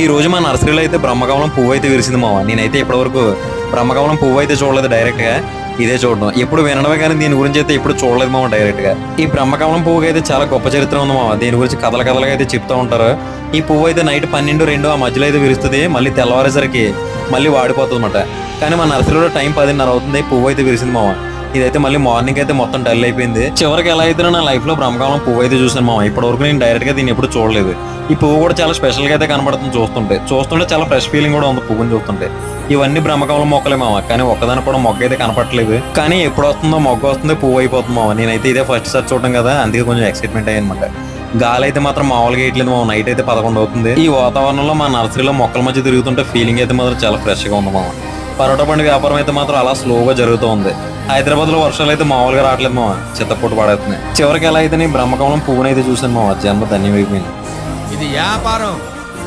ఈ రోజు మా నర్సరీలో అయితే బ్రహ్మకమలం పువ్వు అయితే విరిసింది మావ. నేనైతే ఇప్పటివరకు బ్రహ్మకమలం పువ్వు అయితే చూడలేదు డైరెక్ట్గా ఇదే చూడడం. ఎప్పుడు వినడమే కానీ దీని గురించి అయితే ఎప్పుడు చూడలేదు మామ డైరెక్ట్గా ఈ బ్రహ్మకమలం పువ్వుకి అయితే చాలా గొప్ప చరిత్ర ఉంది మామ దీని గురించి కథల కథలుగా అయితే చెప్తూ ఉంటారు. ఈ పువ్వు అయితే నైట్ పన్నెండు రెండు ఆ మధ్యలో అయితే విరుస్తుంది. మళ్ళీ తెల్లవారేసరికి మళ్ళీ వాడిపోతుంది అనమాట కానీ మా నర్సరీలో టైం పదిన్నర అవుతుంది. పువ్వు అయితే విరిసింది మామ ఇదైతే మళ్ళీ మార్నింగ్ అయితే మొత్తం డల్ అయిపోయింది. చివరికి ఎలా అయితే నా లైఫ్లో బ్రహ్మకాలం పువ్వు అయితే చూసాను మామ. ఇప్పటి వరకు నేను డైరెక్ట్గా దీన్ని ఎప్పుడు చూడలేదు. ఈ పువ్వు కూడా చాలా స్పెషల్గా అయితే కనబడుతుంది చూస్తుంటే. చూస్తుంటే చాలా ఫ్రెష్ ఫీలింగ్ కూడా ఉంది పువ్వుని చూస్తుంటే. ఇవన్నీ బ్రహ్మకమలం మొక్కలే మామ. కానీ ఒక్కదాని కూడా మొగ్గ అయితే కనపట్లేదు కానీ ఎప్పుడు వస్తుందో మొగ్గ వస్తుందో పువ్వు అయిపోతుంది మామ. నేనైతే ఇదే ఫస్ట్ సార్ చూడడం కదా అందుకే కొంచెం ఎక్సైట్మెంట్ అయ్యనమాట గాలి అయితే మాత్రం మామూలుగా ఇట్లేదు మామ. నైట్ అయితే పదకొండు అవుతుంది. ఈ వాతావరణంలో మా నర్సరీలో మొక్కల మధ్య తిరుగుతుంటే ఫీలింగ్ అయితే మాత్రం చాలా ఫ్రెష్గా ఉంది మామ. పరోటా పండు వ్యాపారం అయితే మాత్రం అలా స్లోగా జరుగుతూ ఉంది హైదరాబాద్లో వర్షాలు అయితే మామూలుగా రావట్లేదు మామ చిత్తపొట్టు పడేస్తున్నాయి చివరికి ఎలా అయితే నీ బ్రహ్మకమలం పువ్వునైతే చూసాను మామ జన్మ ధన్యమైపోయింది. ఇది వ్యాపారం.